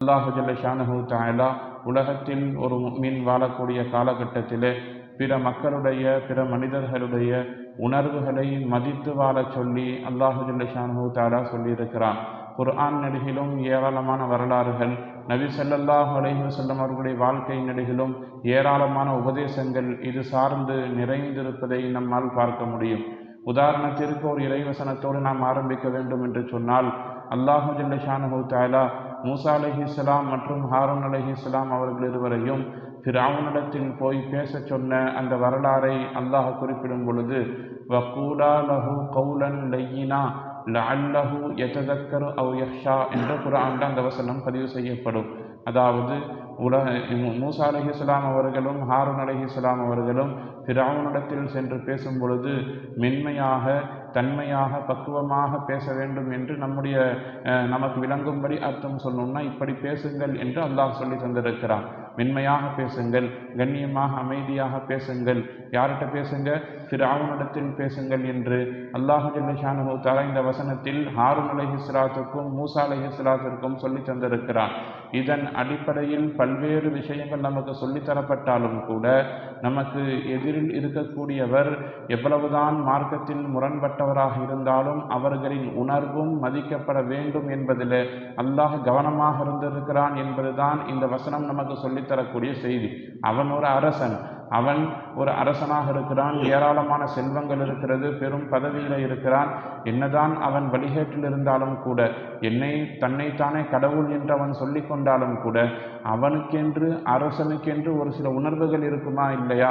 அல்லாஹு ஜல்ல ஷானஹு தாயலா உலகத்தில் ஒரு மீன் வாழக்கூடிய காலகட்டத்திலே பிற மக்களுடைய பிற மனிதர்களுடைய உணர்வுகளை மதித்து வாழச் சொல்லி அல்லாஹு ஜல்ல ஷானஹு தாலா சொல்லியிருக்கிறான். குர்ஆன் நெடுகிலும் ஏராளமான வரலாறுகள் நபி சல்லல்லாஹ் அலைஹி வசல்லம் அவர்களுடைய வாழ்க்கை நெடுகிலும் ஏராளமான உபதேசங்கள் இது சார்ந்து நிறைந்திருப்பதை நம்மால் பார்க்க முடியும். உதாரணத்திற்கு ஒரு இறைவசனத்தோடு நாம் ஆரம்பிக்க வேண்டும் என்று சொன்னால் அல்லாஹு ஜல்லஷானு தாலா மூசா இஸ்லாம் மற்றும் ஹாரூன் அலைஹிஸ்ஸலாம் அவர்கள் இருவரையும் ஃபிரௌனிடத்தில் போய் பேசச் சொன்ன அந்த வரலாறை அல்லாஹ் குறிப்பிடும் பொழுது வக்கூலா லஹு கௌலன் லையினா லஅல்லஹு யததக்கரு அவ் யஹ்ஷா என்ற குரான் அந்த வசனம் பதிவு செய்யப்படும். அதாவது உலக மூசா அலைஹிஸ்ஸலாம் அவர்களும் ஹாரூன் அலைஹிஸ்ஸலாம் அவர்களும் ஃபிரௌனிடத்தில் சென்று பேசும் பொழுது மென்மையாக தன்மையாக பக்குவமாக பேச வேண்டும் என்று நம்முடைய நமக்கு விளங்கும்படி அர்த்தம் சொன்னோம்னா இப்படி பேசுங்கள் என்று அல்லாஹ் சொல்லி தந்திருக்கிறான். மென்மையாக பேசுங்கள் கண்ணியமாக அமைதியாக பேசுங்கள். யார்கிட்ட பேசுங்க? ஃபிரௌனிடத்தில் பேசுங்கள் என்று அல்லாஹ் ஜல்லஷானு தாலா இந்த வசனத்தில் ஹாரூன் அலைஹிஸ்ஸலாத்துக்கும் மூசா அலைஹிஸ்ஸலாத்திற்கும் சொல்லி தந்திருக்கிறான் இதன் அடிப்படையில் பல்வேறு விஷயங்கள் நமக்கு சொல்லித் தரப்பட்டாலும் கூட நமக்கு எதிரில் இருக்கக்கூடியவர் எவ்வளவுதான் மார்க்கத்தில் முரண்பட்டவராக இருந்தாலும் அவர்களின் உணர்வும் மதிக்கப்பட வேண்டும் என்பதில் அல்லாஹ் கவனமாக இருந்திருக்கிறான் என்பதுதான் இந்த வசனம் நமக்கு சொல்லி சொல்லித்தரக்கூடிய செய்தி. அவன் ஒரு அரசன். அவன் ஒரு அரசனாக இருக்கிறான் ஏராளமான செல்வங்கள் இருக்கிறது பெரும் பதவியில் இருக்கிறான். என்னதான் அவன் வழிகேட்டில் இருந்தாலும் கூட என்னை தன்னைத்தானே கடவுள் என்று அவன் சொல்லி கொண்டாலும் கூட அவனுக்கென்று அரசனுக்கென்று ஒரு சில உணர்வுகள் இருக்குமா இல்லையா?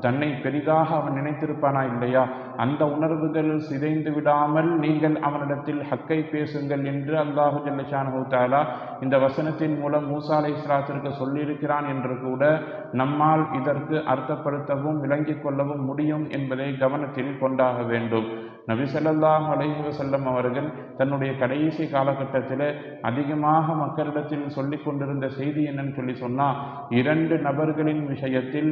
தன்னை பெரிதாக அவன் நினைத்திருப்பானா இல்லையா? அந்த உணர்வுகள் சிதைந்து விடாமல் நீங்கள் அவனிடத்தில் ஹக்கை பேசுங்கள் என்று அல்லாஹு ஜல்லஷானு தாலா இந்த வசனத்தின் மூலம் மூசா அலை இஸ்லாத்திற்கு சொல்லியிருக்கிறான் என்று கூட நம்மால் இதற்கு அர்த்தப்படுத்தவும் விளங்கிக் கொள்ளவும் முடியும் என்பதை கவனத்தில் கொண்டாக வேண்டும். நபிசல்லாஹ் அலைஹி செல்லம் அவர்கள் தன்னுடைய கடைசி காலகட்டத்தில் அதிகமாக மக்களிடத்தில் சொல்லிக் கொண்டிருந்த செய்தி என்னன்னு சொல்லி சொன்னால் இரண்டு நபர்களின் விஷயத்தில்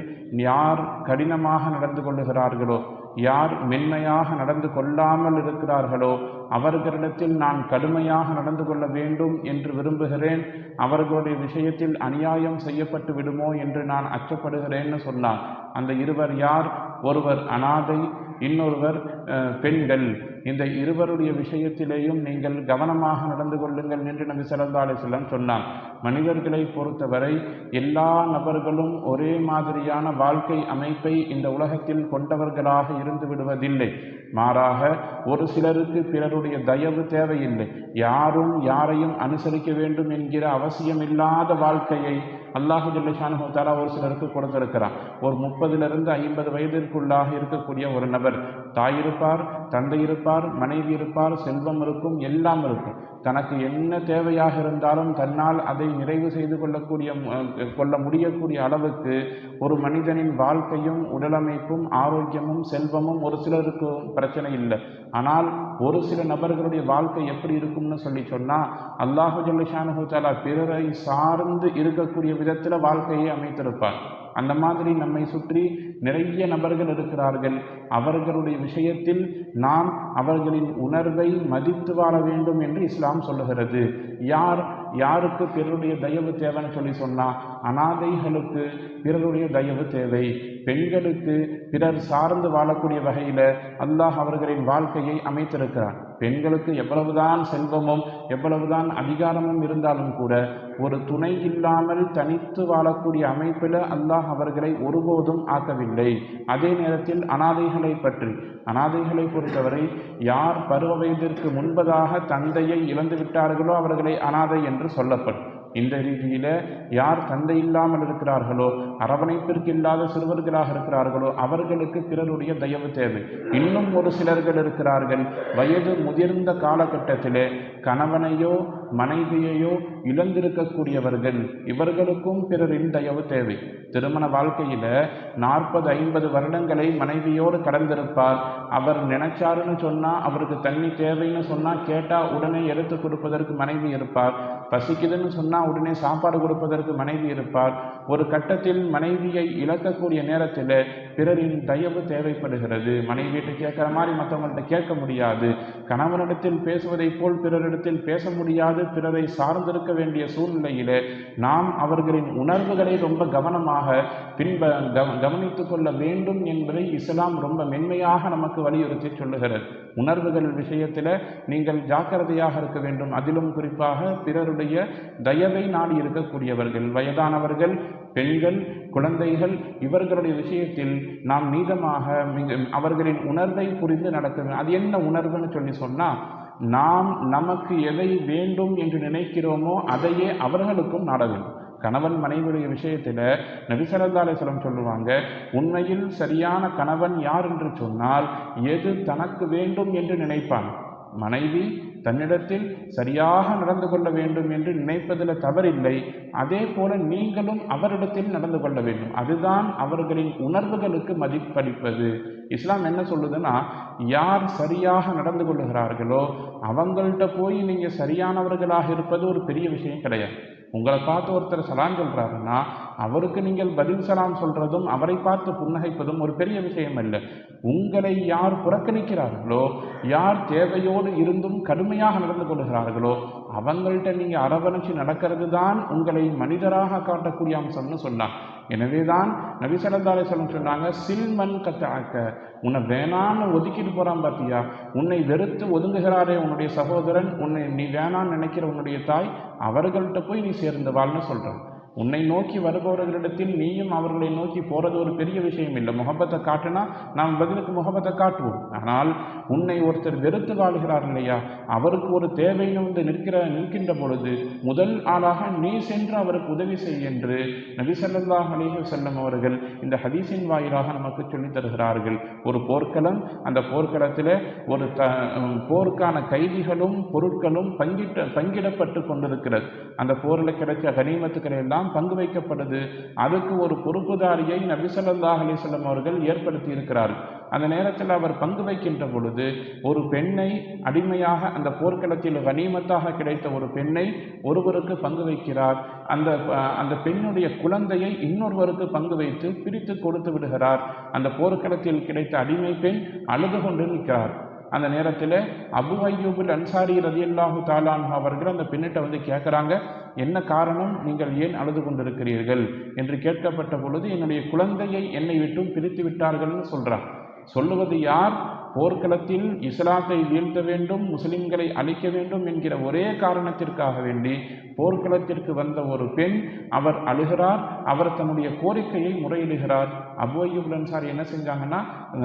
யார் கடினமாக நடந்து கொள்ளுகிறார்களோ யார் மென்மையாக நடந்து கொள்ளாமல் இருக்கிறார்களோ அவர்களிடத்தில் நான் கடுமையாக நடந்து கொள்ள வேண்டும் என்று விரும்புகிறேன். அவர்களுடைய விஷயத்தில் அநியாயம் செய்யப்பட்டு விடுமோ என்று நான் அச்சப்படுகிறேன்னு சொன்னார். அந்த இருவர் யார்? ஒருவர் அனாதை இன்னொருவர் பெண்கள். இந்த இருவருடைய விஷயத்திலேயும் நீங்கள் கவனமாக நடந்து கொள்ளுங்கள் என்று நபி ஸல்லல்லாஹு அலைஹி சொன்னான். மனிதர்களை பொறுத்தவரை எல்லா நபர்களும் ஒரே மாதிரியான வாழ்க்கை அமைப்பை இந்த உலகத்தில் கொண்டவர்களாக இருந்து விடுவதில்லை. மாறாக ஒரு சிலருக்கு பிறருடைய தயவு தேவையில்லை. யாரும் யாரையும் அனுசரிக்க வேண்டும் என்கிற அவசியமில்லாத வாழ்க்கையை அல்லாஹு ஜல்லிஷானு தாலா ஒரு சிலருக்கு கொடுத்திருக்கிறான். ஒரு முப்பதிலிருந்து ஐம்பது வயதிற்குள்ளாக இருக்கக்கூடிய ஒரு நபர் தாய் இருப்பார் தந்தை இருப்பார் இருப்பார் மனைவி இருப்பார் செல்வம் இருக்கும் எல்லாம் இருக்கும். தனக்கு என்ன தேவையாக இருந்தாலும் தன்னால் அதை நிறைவு செய்து கொள்ளக்கூடிய கொள்ள முடியக்கூடிய அளவுக்கு ஒரு மனிதனின் வாழ்க்கையும் உடலமைப்பும் ஆரோக்கியமும் செல்வமும் ஒரு சிலருக்கு பிரச்சனை இல்லை. ஆனால் ஒரு சில நபர்களுடைய வாழ்க்கை எப்படி இருக்கும்னு சொல்லி சொன்னால் அல்லாஹு ஜல்லிஷானு தாலா பிறரை சார்ந்து இருக்கக்கூடிய விதத்தில் வாழ்க்கையை அமைத்திருப்பார். அந்த மாதிரி நம்மை சுற்றி நிறைய நபர்கள் இருக்கிறார்கள். அவர்களுடைய விஷயத்தில் நாம் அவர்களின் உணர்வை மதித்து வாழ வேண்டும் என்று இஸ்லாம் சொல்லுகிறது. யார் யாருக்கு பிறருடைய தயவு தேவைன்னு சொல்லி சொன்னா அனாதைகளுக்கு பிறருடைய தயவு தேவை. பெண்களுக்கு பிறர் சார்ந்து வாழக்கூடிய வகையில அல்லாஹ் அவர்களின் வாழ்க்கையை அமைத்திருக்கிறார் பெண்களுக்கு எவ்வளவுதான் செல்வமும் எவ்வளவுதான் அதிகாரமும் இருந்தாலும் கூட ஒரு துணை இல்லாமல் தனித்து வாழக்கூடிய அமைப்பில் அல்லாஹ் அவர்களை ஒருபோதும் ஆக்கவில்லை. அதே நேரத்தில் அனாதைகளை பற்றி. அனாதைகளை பொறுத்தவரை யார் பருவ வயதிற்கு முன்பதாக தந்தையை இழந்து விட்டார்களோ அவர்களை அனாதை என்று சொல்லப்படும். இந்த ரீதியில் யார் தந்தை இல்லாமல் இருக்கிறார்களோ அரவணைப்பிற்கு இல்லாத சிறுவர்களாக இருக்கிறார்களோ அவர்களுக்கு பிறருடைய தயவு தேவை. இன்னும் ஒரு சிலர்கள் இருக்கிறார்கள். வயது முதிர்ந்த காலகட்டத்திலே கணவனையோ மனைவியையோ இழந்திருக்கக்கூடியவர்கள் இவர்களுக்கும் பிறரின் தயவு தேவை. திருமண வாழ்க்கையில் நாற்பது ஐம்பது வருடங்களை மனைவியோடு கடந்திருப்பார். அவர் நினைச்சாருன்னு சொன்னால் அவருக்கு தண்ணி தேவைன்னு சொன்னால் கேட்டால் உடனே எடுத்து கொடுப்பதற்கு மனைவி இருப்பார். பசிக்குதுன்னு சொன்னால் உடனே சாப்பாடு கொடுப்பதற்கு மனைவி இருப்பார் ஒரு கட்டத்தில் மனைவியை இழக்கக்கூடிய நேரத்தில் பிறரின் தயவு தேவைப்படுகிறது. மனைவியிட்ட கேட்குற மாதிரி மற்றவங்கள்ட்ட கேட்க முடியாது. கணவனிடத்தில் பேசுவதைப் போல் பிறரிடத்தில் பேச முடியாது. பிறரை சார்ந்திருக்க வேண்டிய சூழ்நிலையில் நாம் அவர்களின் உணர்வுகளை ரொம்ப கவனமாக பின்ப கவ- கவனித்துக் கொள்ள வேண்டும் என்பதை இஸ்லாம் ரொம்ப மென்மையாக நமக்கு வலியுறுத்தி சொல்லுகிறது. உணர்வுகள் விஷயத்தில் நீங்கள் ஜாக்கிரதையாக இருக்க வேண்டும். அதிலும் குறிப்பாக பிறருடைய தயவை நாடி இருக்கக்கூடியவர்கள் வயதானவர்கள் பெண்கள் குழந்தைகள் இவர்களுடைய விஷயத்தில் நாம் நீதமாக மிக அவர்களின் உணர்வை புரிந்து நடத்த வேண்டும் அது என்ன உணர்வுன்னு சொல்லி சொன்னால் நாம் நமக்கு எதை வேண்டும் என்று நினைக்கிறோமோ அதையே அவர்களுக்கும் நாட வேண்டும். கணவன் மனைவியுடைய விஷயத்தில் நபிசரதாலேஸ்வரம் சொல்லுவாங்க உண்மையில் சரியான கணவன் யார்? என்று சொன்னால் எது தனக்கு வேண்டும் என்று நினைப்பான்? மனைவி தன்னிடத்தில் சரியாக நடந்து கொள்ள வேண்டும் என்று நினைப்பதில் தவறில்லை. அதே போல நீங்களும் அவரிடத்தில் நடந்து கொள்ள வேண்டும். அதுதான் அவர்களின் உணர்வுகளுக்கு மதிப்பளிப்பது. இஸ்லாம் என்ன சொல்லுதுன்னா யார் சரியாக நடந்து கொள்ளுகிறார்களோ அவங்கள்ட்ட போய் நீங்கள் சரியானவர்களாக இருப்பது ஒரு பெரிய விஷயம் கிடையாது. உங்களை பார்த்து ஒருத்தர் சலான் சொல்கிறாருன்னா அவருக்கு நீங்கள் பதில் சலாம் சொல்றதும் அவரை பார்த்து புன்னகைப்பதும் ஒரு பெரிய விஷயம் அல்ல. உங்களை யார் புறக்கணிக்கிறார்களோ யார் தேவையோடு இருந்தும் கடுமையாக நடந்து கொள்கிறார்களோ அவங்கள்ட்ட நீங்கள் அரவணைச்சு நடக்கிறது தான் உங்களை மனிதராக காட்டக்கூடிய அம்சம்னு சொன்னான் எனவே தான் நபி ஸல்லல்லாஹு சொன்னாங்க சில்மன் கத்தாக்க உன்னை வேணான்னு ஒதுக்கிட்டு போகிறான் பார்த்தியா உன்னை வெறுத்து ஒதுங்குகிறாரே உன்னுடைய சகோதரன் உன்னை நீ வேணான்னு நினைக்கிற உன்னுடைய தாய் அவர்கள்ட்ட போய் நீ சேர்ந்து வாழ்னு சொல்கிறான் உன்னை நோக்கி வருபவர்களிடத்தில் நீயும் அவர்களை நோக்கி போகிறது ஒரு பெரிய விஷயம் இல்லை. முகப்பத்தை காட்டுனா நாம் பதிலுக்கு முகப்பத்தை காட்டுவோம். ஆனால் உன்னை ஒருத்தர் வெறுத்து வாழ்கிறார் இல்லையா? அவருக்கு ஒரு தேவைன்னு வந்து நிற்கிற நிற்கின்ற பொழுது முதல் ஆளாக நீ சென்று அவருக்கு உதவி செய் என்று நபி ஸல்லல்லாஹு செல்லம் அவர்கள் இந்த ஹதீஸின் வாயிலாக நமக்கு சொல்லித் தருகிறார்கள். ஒரு போர்க்களம் அந்த போர்க்களத்தில் ஒரு த போருக்கான கைதிகளும் பொருட்களும் பங்கிட்ட பங்கிடப்பட்டு கொண்டிருக்கிறது. அந்த போரில் கிடைச்ச கனிமத்துக்களை எல்லாம் பங்கு வைக்கப்படுது அதுக்கு ஒரு பொறுப்புதாரியை நபி ஸல்லல்லாஹு அவர்கள் ஏற்படுத்தி இருக்கிறார்கள். அந்த நேரத்தில் அவர் பங்கு வைக்கின்ற பொழுது ஒரு பெண்ணை அடிமையாக அந்த போர்க்களத்தில் கனிமத்தாக கிடைத்த ஒரு பெண்ணை ஒருவருக்கு பங்கு வைக்கிறார். அந்த அந்த பெண்ணுடைய குழந்தையை இன்னொருவருக்கு பங்கு வைத்து பிரித்து கொடுத்து விடுகிறார். அந்த போர்க்களத்தில் கிடைத்த அடிமை பெண் அழுது கொண்டு நிற்கிறார். அந்த நேரத்தில் அபு ஐயூபுல் அன்சாரி ரதியல்லாஹு தாலான் அவர்கள் அந்த பெண்ணிட்ட வந்து கேட்குறாங்க என்ன காரணம்? நீங்கள் ஏன் அழுது கொண்டிருக்கிறீர்கள்? என்று கேட்கப்பட்ட பொழுது என்னுடைய குழந்தையை என்னை விட்டும் பிரித்து விட்டார்கள்னு சொல்றார் சொல்லுவது யார்? போர்க்களத்தில் இஸ்லாத்தை வீழ்த்த வேண்டும் முஸ்லிம்களை அழிக்க வேண்டும் என்கிற ஒரே காரணத்திற்காக வேண்டி போர்க்களத்திற்கு வந்த ஒரு பெண் அவர் அழுகிறார் அவர் தன்னுடைய கோரிக்கையை முறையிடுகிறார். அபு அன்சாரி என்ன செஞ்சாங்கன்னா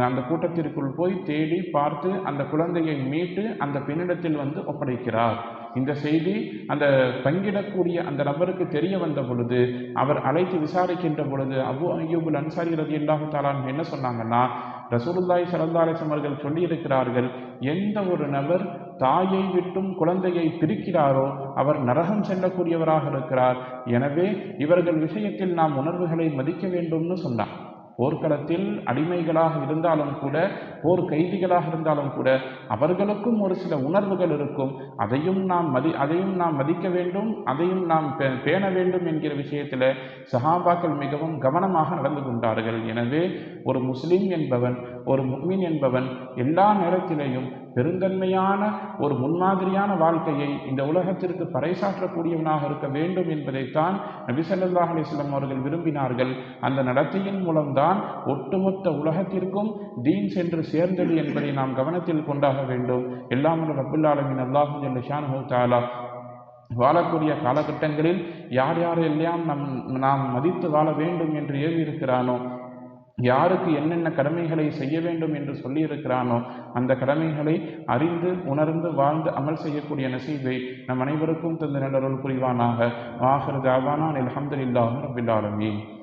அந்த கூட்டத்திற்குள் போய் தேடி பார்த்து அந்த குழந்தையை மீட்டு அந்த பெண்ணிடத்தில் வந்து ஒப்படைக்கிறார். இந்த செய்தி அந்த பங்கிடக்கூடிய அந்த நபருக்கு தெரிய வந்த பொழுது அவர் அழைத்து விசாரிக்கின்ற பொழுது அபு அய்யூபுல் அன்சாரி ரதி இல்லாஹு தாலான் என்ன சொன்னாங்கன்னா ரசூலுல்லாய் சரந்தாலேசம் அவர்கள் சொல்லியிருக்கிறார்கள் எந்த ஒரு நபர் தாயை விட்டும் குழந்தையை பிரிக்கிறாரோ அவர் நரகம் செல்லக்கூடியவராக இருக்கிறார். எனவே இவர்கள் விஷயத்தில் நாம் உணர்வுகளை மதிக்க வேண்டும்னு சொன்னார் போர்க்களத்தில் அடிமைகளாக இருந்தாலும் கூட போர் கைதிகளாக இருந்தாலும் கூட அவர்களுக்கும் ஒரு சில உணர்வுகள் இருக்கும். அதையும் நாம் மதி அதையும் நாம் மதிக்க வேண்டும் அதையும் நாம் பே- பேண வேண்டும் என்கிற விஷயத்தில் சஹாபாக்கள் மிகவும் கவனமாக நடந்து கொண்டார்கள். எனவே ஒரு முஸ்லீம் என்பவன் ஒரு முக்மின் என்பவன் எல்லா நேரத்திலேயும் பெருந்தன்மையான ஒரு முன்மாதிரியான வாழ்க்கையை இந்த உலகத்திற்கு பறைசாற்றக்கூடியவனாக இருக்க வேண்டும் என்பதைத்தான் நபிசல்லாஹ் ஸல்லல்லாஹு அவர்கள் விரும்பினார்கள். அந்த நடத்தையின் மூலம்தான் ஒட்டுமொத்த உலகத்திற்கும் தீன் சென்று சேர்ந்தது என்பதை நாம் கவனத்தில் கொண்டாக வேண்டும். எல்லாம் ரபுல் அல்லாஹும் அல்லாஹு ஜல்ல ஷானுஹு தாலா வாழக்கூடிய காலகட்டங்களில் யார் யாரெல்லாம் நம் நாம் மதித்து வாழ வேண்டும் என்று ஏவி இருக்கிறானோ யாருக்கு என்னென்ன கடமைகளை செய்ய வேண்டும் என்று சொல்லியிருக்கிறானோ அந்த கடமைகளை அறிந்து உணர்ந்து வாழ்ந்து அமல் செய்யக்கூடிய நசீபை நம் அனைவருக்கும் தந்த நல்லருள் புரிவானாக. ஆஹிர் தாவானா அல்ஹம்துலில்லாஹி ரபில் ஆலமீன்.